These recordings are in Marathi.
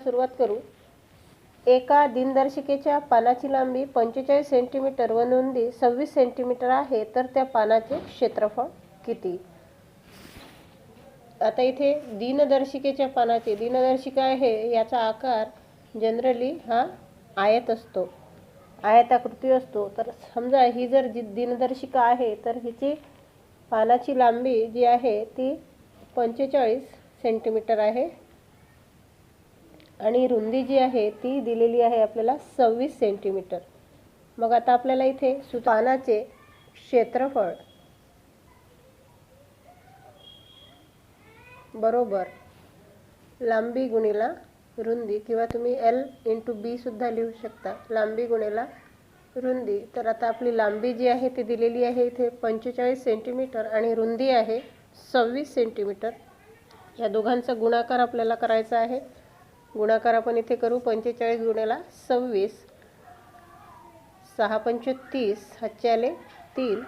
सुरुवात करू. एका दिनदर्शिकेच्या पानाची लांबी पंचेचाळीस सेंटीमीटर व नोंदी सव्वीस सेंटीमीटर आहे तर त्या पानाचे क्षेत्रफळ किती? आता इथे दिनदर्शिकेच्या पानाचे दिनदर्शिका आहे याचा आकार जनरली हा आयत असतो आयताकृती असतो. तर समजा ही जर जी दिनदर्शिका आहे तर हिची पानाची लांबी जी आहे ती पंचेचाळीस सेंटीमीटर आहे. आणि रुंदी जी आहे ती दिलेली आहे आपल्याला सव्वीस सेंटीमीटर. मग आता आपल्याला इथे सु पानाचे क्षेत्रफळ. बरोबर. लांबी गुणिला रुंदी किंवा तुम्ही एल इंटू बी सुद्धा लिहू शकता. लांबी गुणिला रुंदी. तर आता आपली लांबी जी आहे ती दिलेली आहे इथे पंचेचाळीस सेंटीमीटर आणि रुंदी आहे सव्वीस सेंटीमीटर. या दोघांचा गुणाकार आपल्याला करायचा आहे. गुणाकार आपण इथे करू. पंचेचाळीस गुण्याला सव्वीस. सहा पंच तीस. हातचे आले तीन.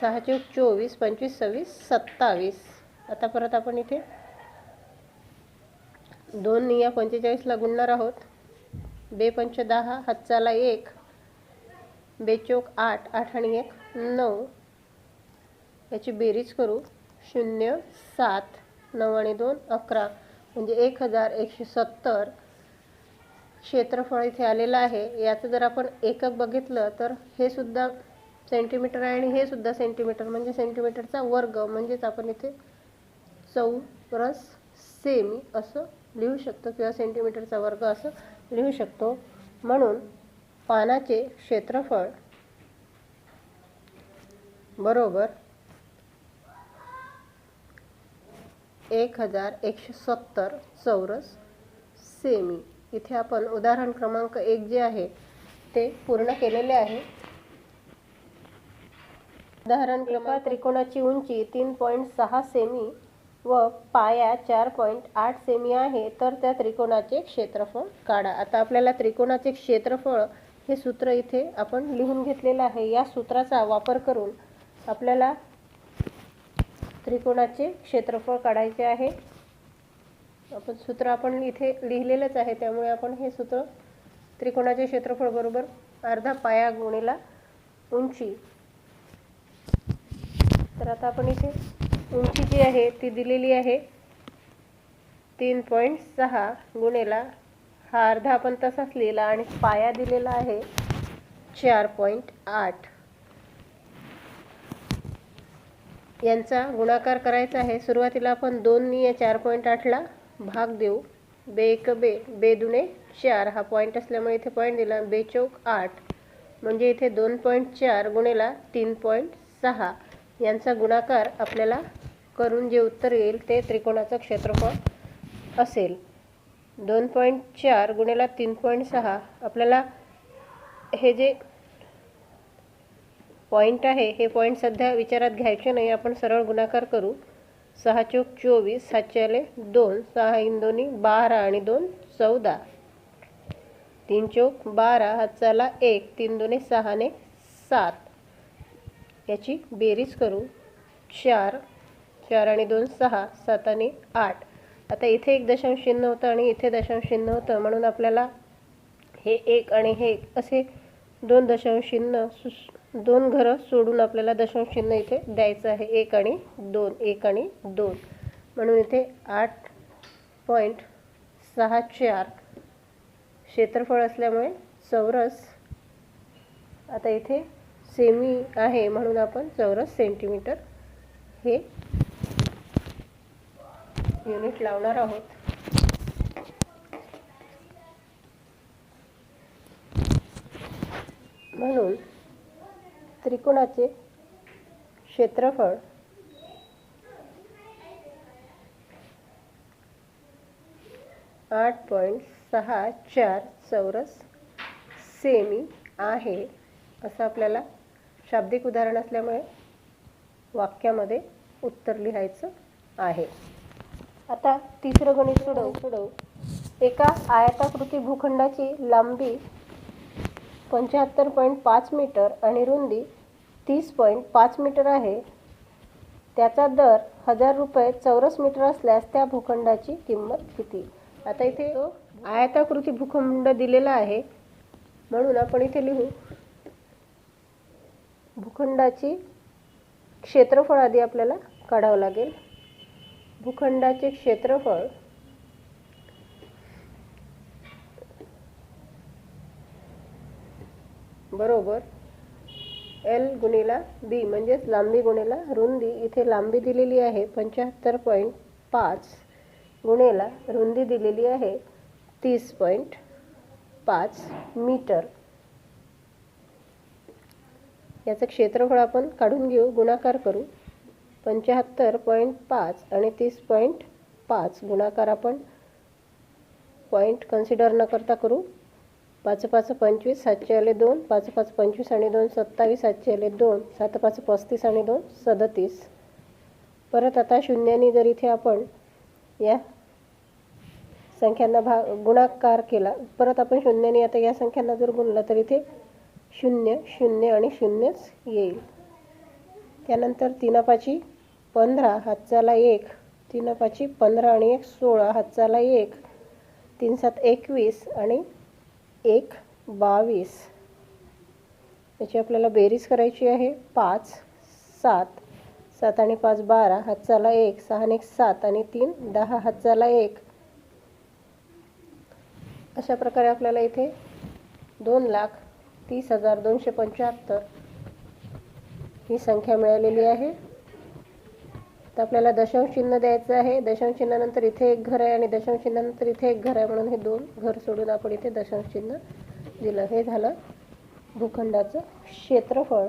सहा चौक चोवीस. पंचवीस सव्वीस सत्तावीस. आता परत आपण इथे दोन निया पंचेचाळीसला गुणणार आहोत. बे पंच दहा हातचाला एक. बेचोक आठ आठ आणि एक नऊ. याची बेरीज करू. शून्य सात. नऊ आणि दोन अकरा. म्हणजे एक हजार एकशे सत्तर क्षेत्रफळ इथे आलेलं आहे. याचं जर आपण एकक बघितलं तर हे सुद्धा सेंटीमीटर आहे आणि हे सुद्धा सेंटीमीटर म्हणजे सेंटीमीटरचा वर्ग म्हणजेच आपण इथे चौरस सेमी असं लिहू शकतो किंवा सेंटीमीटरचा वर्ग असं लिहू शकतो. म्हणून पानाचे क्षेत्रफळ बरोबर एक हजार एकशे सत्तर चौरस सेमी. इथे आपण उदाहरण क्रमांक एक जे आहे ते पूर्ण केलेले आहे. उदाहरण क्रमांक त्रिकोणाची उंची तीन पॉईंट सहा सेमी व पाया चार पॉईंट आठ सेमी आहे तर त्या त्रिकोणाचे क्षेत्रफळ काढा. आता आपल्याला त्रिकोणाचे क्षेत्रफळ हे सूत्र इथे आपण लिहून घेतलेलं आहे. या सूत्राचा वापर करून आपल्याला त्रिकोणाचे क्षेत्रफळ काढायचे आहे. आपण सूत्र आपण इथे लिहिलेलंच आहे त्यामुळे आपण हे सूत्र त्रिकोणाचे क्षेत्रफळ बरोबर अर्धा पाया गुणेला उंची. तर आता आपण इथे उंची जी आहे ती दिलेली आहे तीन पॉईंट सहा गुणेला हा अर्धा आपण तसाच लिहिला आणि पाया दिलेला आहे चार पॉईंट आठ. यांचा गुणाकार करायचा आहे. सुरुवातीला आपण दोननी या चार पॉईंट आठला भाग देऊ. बे एक बे बे दुने चार. हा पॉईंट असल्यामुळे इथे पॉईंट दिला. बे चौक आठ. म्हणजे इथे दोन पॉईंट चार गुणेला तीन पॉईंट सहा. यांचा गुणाकार आपल्याला करून जे उत्तर येईल ते त्रिकोणाचं क्षेत्रफळ असेल. दोन पॉईंट चार गुणेला तीन पॉईंट सहा. आपल्याला हे जे पॉईंट आहे हे पॉईंट सध्या विचारात घ्यायचे नाही आपण सरळ गुणाकार करू. सहा चोक चोवीस सातशे आले दोन सहा इंदोनी बारा आणि दोन चौदा. तीन चोक बारा हातचाला एक तीन दोने सहाने सात. याची बेरीज करू. चार चार आणि दोन सहा सात आणि आठ. आता इथे एक दशांश चिन्ह होतं आणि इथे दशांश चिन्ह होतं म्हणून आपल्याला हे एक आणि हे एक असे दोन दशांश चिन्ह सुस दोन घरं सोडून आपल्याला दशांश चिन्ह इथे द्यायचं आहे. एक आणि दोन एक आणि दोन. म्हणून इथे आठ पॉईंट सहा चार क्षेत्रफळ असल्यामुळे चौरस आता इथे सेमी आहे म्हणून आपण चौरस सेंटीमीटर हे युनिट लावणार आहोत. म्हणून त्रिकोणाचे क्षेत्रफळ. आठ पॉईंट सहा चार चौरस सेमी आहे असं आपल्याला शाब्दिक उदाहरण असल्यामुळे वाक्यामध्ये उत्तर लिहायचं आहे. आता तिसरं गणित सोडवू. सोडवू एका आयताकृती भूखंडाची लांबी पंच्याहत्तर पॉईंट पाच मीटर आणि रुंदी तीस पॉईंट पाच मीटर आहे. त्याचा दर हजार रुपये चौरस मीटर असल्यास त्या भूखंडाची किंमत किती? आता इथे आयताकृती भूखंड दिलेला आहे. म्हणून आपण इथे लिहू. भूखंडाची क्षेत्रफळ आधी आपल्याला काढावं लागेल. भूखंडाचे क्षेत्रफळ बरोबर एल गुणिला बी म्हणजेच लांबी गुणिला रुंदी इथे लांबी दिलेली आहे पंच्याहत्तर पॉईंट पाच गुणेला रुंदी दिलेली आहे तीस पॉईंट पाच मीटर. याचं क्षेत्रफळ आपण काढून घेऊ गुणाकार करू. पंच्याहत्तर पॉईंट पाच आणि तीस पॉईंट पाच गुणाकार आपण पॉईंट कन्सिडर न करता करू. पाच पाच पंचवीस सातशे आले दोन पाच पाच पंचवीस आणि दोन सत्तावीस सातशे आले दोन सात पाच पस्तीस आणि दोन सदतीस. परत आता शून्याने जर इथे आपण या संख्यांना भाग गुणाकार केला परत आपण शून्याने आता या संख्यांना जर गुणला तर इथे शून्य शून्य आणि शून्यच येईल. त्यानंतर तिनापाची पंधरा हातचाला एक तिनापाची पंधरा आणि एक सोळा हातचाला एक तीन सात एकवीस आणि एक बावीस. याची आपल्याला बेरीज करायची आहे. पाच सात. सात आणि पाच बारा. हातचाला एक सहा आणि एक सात आणि तीन दहा. हातचाला एक. अशा प्रकारे आपल्याला इथे दोन लाख तीस हजार दोनशे पंच्याहत्तर ही संख्या मिळालेली आहे. तर आपल्याला दशांश चिन्ह द्यायचं आहे. दशांश चिन्हानंतर इथे एक घर आहे आणि दशांश चिन्हानंतर इथे एक घर आहे म्हणून हे दोन घर सोडून आपण इथे दशांश चिन्ह दिलं. हे झालं भूखंडाचं क्षेत्रफळ.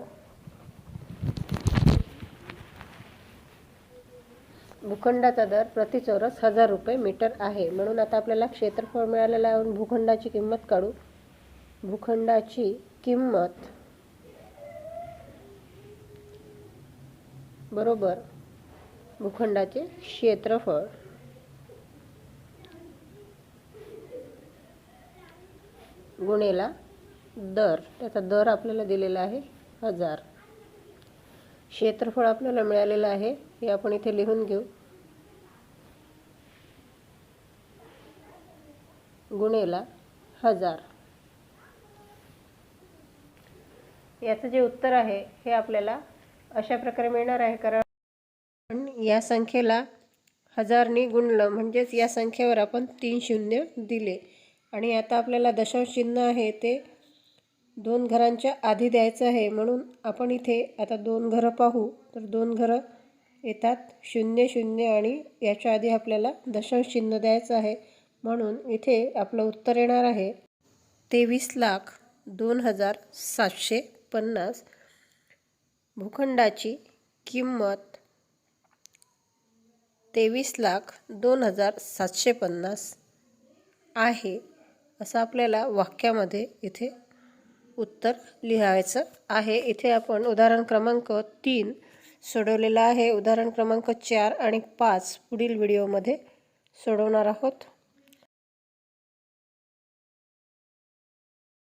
भूखंडाचा दर प्रति चौरस हजार रुपये मीटर आहे. म्हणून आता आपल्याला क्षेत्रफळ मिळालेलं आहे. भूखंडाची किंमत काढू. भूखंडाची किंमत बरोबर भूखंडाचे क्षेत्रफळ. गुणेला दर त्याचा दर आपल्याला दिलेला आहे हजार. क्षेत्रफळ आपल्याला मिळालेलं आहे हे आपण इथे लिहून घेऊ. गुणेला हजार. याचं जे उत्तर आहे हे आपल्याला अशा प्रकारे मिळणार आहे कारण या संख्येला हजारनी गुणलं. म्हणजेच या संख्येवर आपण तीन शून्य दिले. आणि आता आपल्याला दशांश चिन्ह आहे ते दोन घरांच्या आधी द्यायचं आहे. म्हणून आपण इथे आता दोन घरं पाहू. तर दोन घरं येतात शून्य शून्य आणि याच्या आधी आपल्याला दशांश चिन्ह द्यायचं आहे. म्हणून इथे आपलं उत्तर येणार आहे. तेवीस लाख दोन हजार सातशे पन्नास. भूखंडाची किंमत तेवीस लाख दोन हजार सातशे पन्नास आहे असं आपल्याला वाक्यामध्ये इथे उत्तर लिहायचं आहे. इथे आपण उदाहरण क्रमांक तीन सोडवलेला आहे. उदाहरण क्रमांक चार आणि पाच पुढील व्हिडिओमध्ये सोडवणार आहोत.